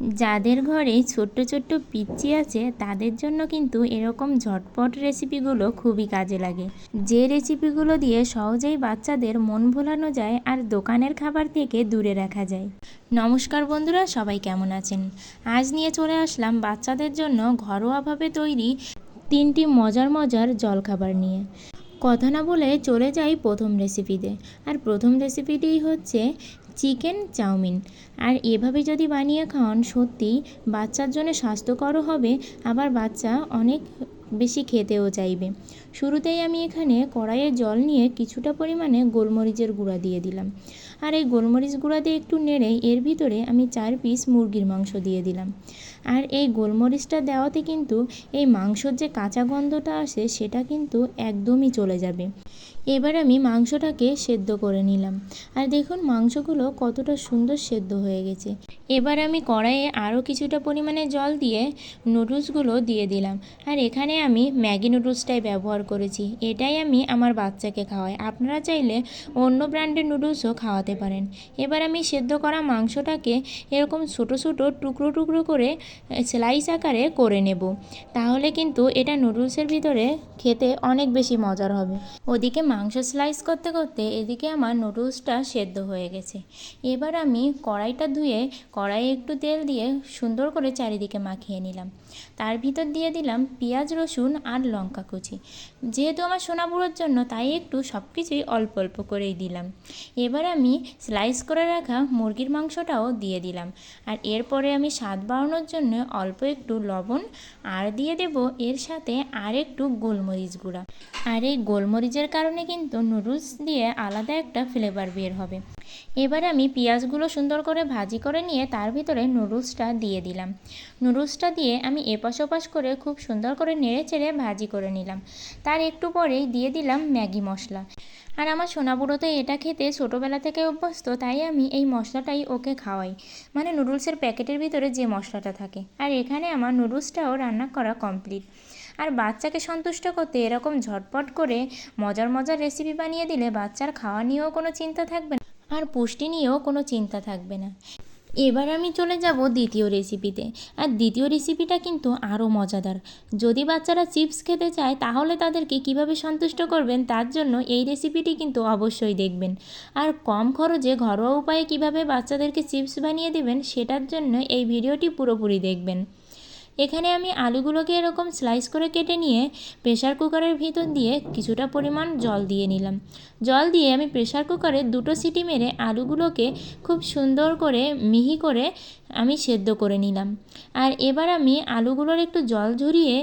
যাদের ঘরে ছোট্ট ছোট্ট পিচ্চি আছে, তাদের জন্য কিন্তু এরকম ঝটপট রেসিপিগুলো খুবই কাজে লাগে। যে রেসিপিগুলো দিয়ে সহজেই বাচ্চাদের মন ভোলানো যায় আর দোকানের খাবার থেকে দূরে রাখা যায়। নমস্কার বন্ধুরা, সবাই কেমন আছেন? আজ নিয়ে চলে আসলাম বাচ্চাদের জন্য ঘরোয়াভাবে তৈরি তিনটি মজার মজার জলখাবার নিয়ে। কথা না বলে চলে যাই প্রথম রেসিপিতে আর প্রথম রেসিপিটি হচ্ছে চিকেন চাউমিন। আর এভাবে যদি বানিয়ে খাওয়ান সত্যিই বাচ্চার জন্য স্বাস্থ্যকরও হবে, আবার বাচ্চা অনেক বেশি খেতেও চাইবে। শুরুতেই আমি এখানে কড়াইয়ে জল নিয়ে কিছুটা পরিমাণে গোলমরিচের গুঁড়া দিয়ে দিলাম। আর এই গোলমরিচ গুঁড়া দিয়ে একটু নেড়ে এর ভিতরে আমি চার পিস মুরগির মাংস দিয়ে দিলাম। আর এই গোলমরিচটা দেওয়াতে কিন্তু এই মাংসর যে কাঁচা গন্ধটা আসে, সেটা কিন্তু একদমই চলে যাবে। এবার আমি মাংসটাকে সেদ্ধ করে নিলাম। আর দেখুন মাংসগুলো কতটা সুন্দর সেদ্ধ হয়ে গেছে। এবার আমি কড়াইয়ে আরও কিছুটা পরিমাণে জল দিয়ে নুডলসগুলো দিয়ে দিলাম। আর এখানে আমি ম্যাগি নুডলসটাই ব্যবহার করেছি। এটাই আমি আমার বাচ্চাকে খাওয়াই। আপনারা চাইলে অন্য ব্র্যান্ডের নুডলসও খাওয়াতে পারেন। এবার আমি সেদ্ধ করা মাংসটাকে এরকম ছোটো ছোটো টুকরো টুকরো করে স্লাইস আকারে করে নেব। তাহলে কিন্তু এটা নুডলসের ভিতরে খেতে অনেক বেশি মজার হবে। ওদিকে মাংস স্লাইস করতে করতে এদিকে আমার নুডলসটা সেদ্ধ হয়ে গেছে। এবার আমি কড়াইটা ধুয়ে কড়াইয়ে একটু তেল দিয়ে সুন্দর করে চারিদিকে মাখিয়ে নিলাম। তার ভিতর দিয়ে দিলাম পেঁয়াজ, রসুন আর লঙ্কা কুচি। যেহেতু আমার সোনা বুড়োর জন্য তাই একটু সব কিছুই অল্প অল্প করেই দিলাম। এবার আমি স্লাইস করে রাখা মুরগির মাংসটাও দিয়ে দিলাম। আর এরপরে আমি স্বাদ বাড়ানোর জন্য অল্প একটু লবণ আর দিয়ে দেব এর সাথে আর একটু গোলমরিচ গুঁড়া। আর এই গোলমরিচের কারণে কিন্তু নুডলস দিয়ে আলাদা একটা ফ্লেভার বের হবে। এবার আমি পেঁয়াজগুলো সুন্দর করে ভাজি করে নিয়ে তার ভিতরে নুডলসটা দিয়ে দিলাম। নুডলসটা দিয়ে আমি এপাশ ওপাশ করে খুব সুন্দর করে নেড়ে চেড়ে ভাজি করে নিলাম। তার একটু পরেই দিয়ে দিলাম ম্যাগি মশলা। আর আমার সোনাবুড়ো তো এটা খেতে ছোটোবেলা থেকে অভ্যস্ত, তাই আমি এই মশলাটাই ওকে খাওয়াই। মানে নুডলসের প্যাকেটের ভিতরে যে মশলাটা থাকে। আর এখানে আমার নুডলসটাও রান্না করা কমপ্লিট। আর বাচ্চাকে সন্তুষ্ট করতে এরকম ঝটপট করে মজার মজার রেসিপি বানিয়ে দিলে বাচ্চার খাওয়া নিয়েও কোনো চিন্তা থাকবে না। আর পুষ্টি নিয়েও কোনো চিন্তা থাকবে না। এবার আমি চলে যাব দ্বিতীয় রেসিপিতে আর দ্বিতীয় রেসিপিটা কিন্তু আরও মজাদার। যদি বাচ্চারা চিপস খেতে চায়, তাহলে তাদেরকে কীভাবে সন্তুষ্ট করবেন তার জন্য এই রেসিপিটি কিন্তু অবশ্যই দেখবেন। আর কম খরচে ঘরোয়া উপায়ে কীভাবে বাচ্চাদেরকে চিপস বানিয়ে দেবেন, সেটার জন্য এই ভিডিওটি পুরোপুরি দেখবেন। এখানে আমি আলুগুলোকে এরকম স্লাইস করে কেটে নিয়ে প্রেশার কুকারের ভিতর দিয়ে কিছুটা পরিমাণ জল দিয়ে নিলাম। জল দিয়ে আমি প্রেশার কুকারে দুটো সিটি মেরে আলুগুলোকে খুব সুন্দর করে মিহি করে আমি সেদ্ধ করে নিলাম। আর এবার আমি আলুগুলোর একটু জল ঝরিয়ে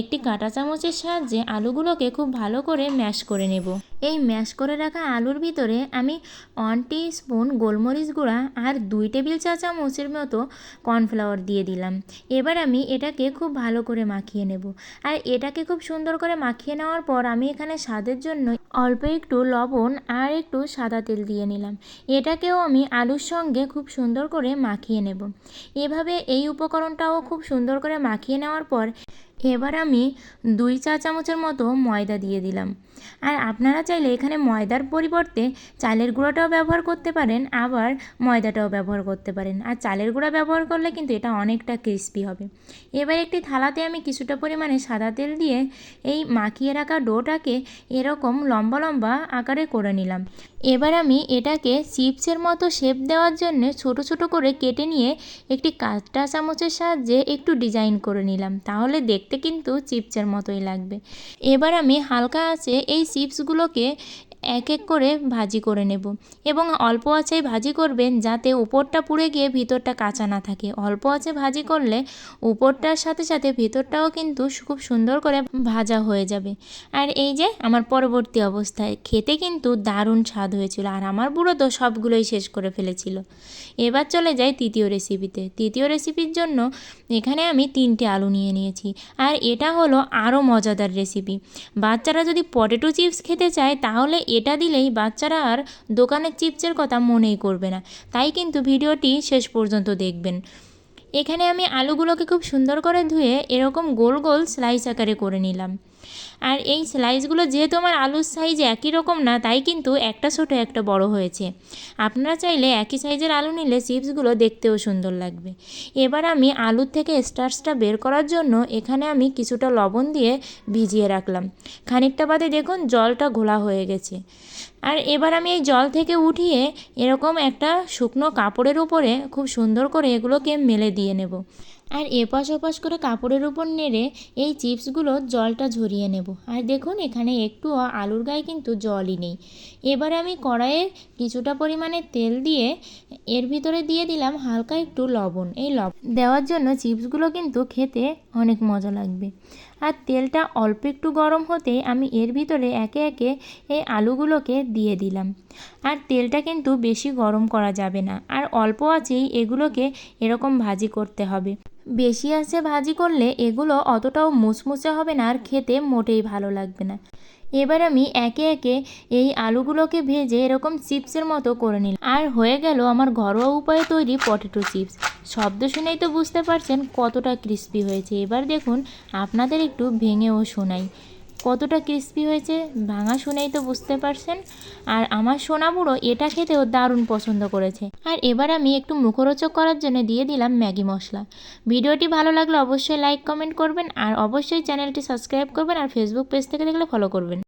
একটি কাঁটা চামচের সাহায্যে আলুগুলোকে খুব ভালো করে ম্যাশ করে নেব। এই ম্যাশ করে রাখা আলুর ভিতরে আমি ওয়ান স্পুন গোলমরিচ গুঁড়া আর দুই টেবিল চা চামচের মতো কর্নফ্লাওয়ার দিয়ে দিলাম। এবার আমি এটাকে খুব ভালো করে মাখিয়ে নেব। আর এটাকে খুব সুন্দর করে মাখিয়ে নেওয়ার পর আমি এখানে স্বাদের জন্য অল্প একটু লবণ আর একটু সাদা তেল দিয়ে নিলাম। এটাকেও আমি আলুর সঙ্গে খুব সুন্দর করে মাখিয়ে নেব। এভাবে এই উপকরণটাও খুব সুন্দর করে মাখিয়ে নেওয়ার পর এবার আমি দুই চা চামচের মতো ময়দা দিয়ে দিলাম। আর আপনারা চাইলে এখানে ময়দার পরিবর্তে চালের গুঁড়োটাও ব্যবহার করতে পারেন, আবার ময়দাটাও ব্যবহার করতে পারেন। আর চালের গুঁড়া ব্যবহার করলে কিন্তু এটা অনেকটা ক্রিস্পি হবে। এবার একটি থালাতে আমি কিছুটা পরিমাণে সাদা তেল দিয়ে এই মাখিয়ে রাখা ডোটাকে এরকম লম্বা লম্বা আকারে করে নিলাম। এবার আমি এটাকে চিপসের মতো শেপ দেওয়ার জন্য ছোট ছোট করে কেটে নিয়ে একটি কাঁটা চামচের সাহায্যে একটু ডিজাইন করে নিলাম। তাহলে দেখতে কিন্তু চিপসের মতোই লাগবে। এবার আমি হালকা আছে এই চিপসগুলোকে এক এক করে ভাজি করে নেব। এবং অল্প আঁচেই ভাজি করবেন যাতে উপরটা পুড়ে গিয়ে ভিতরটা কাঁচা না থাকে। অল্প আঁচে ভাজি করলে উপরটার সাথে সাথে ভিতরটাও কিন্তু খুব সুন্দর করে ভাজা হয়ে যাবে। আর এই যে আমার পরবর্তী অবস্থায় খেতে কিন্তু দারুণ স্বাদ হয়েছিল আর আমার বুড়ো তো সবগুলোই শেষ করে ফেলেছিল। এবার চলে যাই তৃতীয় রেসিপিতে তৃতীয় রেসিপির জন্য এখানে আমি তিনটে আলু নিয়ে নিয়েছি। আর এটা হলো আরও মজাদার রেসিপি বাচ্চারা যদি পটেটো চিপস খেতে চায় তাহলে এটা দিলেই বাচ্চারা আর দোকানের চিপসের কথা মনেই করবে না। তাই কিন্তু ভিডিওটি শেষ পর্যন্ত দেখবেন। এখানে আমি আলুগুলোকে খুব সুন্দর করে ধুয়ে এরকম গোল গোল স্লাইস আকারে করে নিলাম। আর এই স্লাইসগুলো যেহেতু আমার আলুর সাইজ একই রকম না, তাই কিন্তু একটা ছোটো, একটা বড় হয়েছে। আপনারা চাইলে একই সাইজের আলু নিলে চিপসগুলো দেখতেও সুন্দর লাগবে। এবার আমি আলুর থেকে স্টার্চটা বের করার জন্য এখানে আমি কিছুটা লবণ দিয়ে ভিজিয়ে রাখলাম। খানিকটা বাদে দেখুন জলটা ঘোলা হয়ে গেছে। আর এবার আমি এই জল থেকে উঠিয়ে এরকম একটা শুকনো কাপড়ের উপরে খুব সুন্দর করে এগুলোকে মেলে দিয়ে নেব। আর এপাশ ওপাশ করে কাপড়ের উপর নেড়ে এই চিপসগুলো জলটা ঝরিয়ে নেব। আর দেখুন, এখানে একটুও আলুর গায়ে কিন্তু জলই নেই। এবারে আমি কড়াইয়ে কিছুটা পরিমাণে তেল দিয়ে এর ভিতরে দিয়ে দিলাম হালকা একটু লবণ। এই লবণ দেওয়ার জন্য চিপসগুলো কিন্তু খেতে অনেক মজা লাগবে। আর তেলটা অল্প একটু গরম হতেই আমি এর ভিতরে একে একে এই আলুগুলোকে দিয়ে দিলাম। আর তেলটা কিন্তু বেশি গরম করা যাবে না। আর অল্প আছেই এগুলোকে এরকম ভাজি করতে হবে। বেশি আছে ভাজি করলে এগুলো অতটাও মুচমুচে হবে না আর খেতে মোটেই ভালো লাগবে না। এবার আমি একে একে এই আলুগুলোকে ভেজে এরকম চিপসের মতো করে নিলাম। আর হয়ে গেল আমার ঘরোয়া উপায়ে তৈরি পটেটো চিপস। শব্দ শুনেই তো বুঝতে পারছেন কতটা ক্রিস্পি হয়েছে। এবার দেখুন, আপনাদের একটু ভেঙেও শোনাই। কতটা ক্রিস্পি হয়েছে, ভাঙা শুনেই তো বুঝতে পারছেন। আর আমার সোনা বুড়ো এটা খেতেও দারুণ পছন্দ করেছে। আর এবার আমি একটু মুখরোচক করার জন্য দিয়ে দিলাম ম্যাগি মশলা। ভিডিওটি ভালো লাগলে অবশ্যই লাইক কমেন্ট করবেন, আর অবশ্যই চ্যানেলটি সাবস্ক্রাইব করবেন, আর ফেসবুক পেজ থেকে দেখলে ফলো করবেন।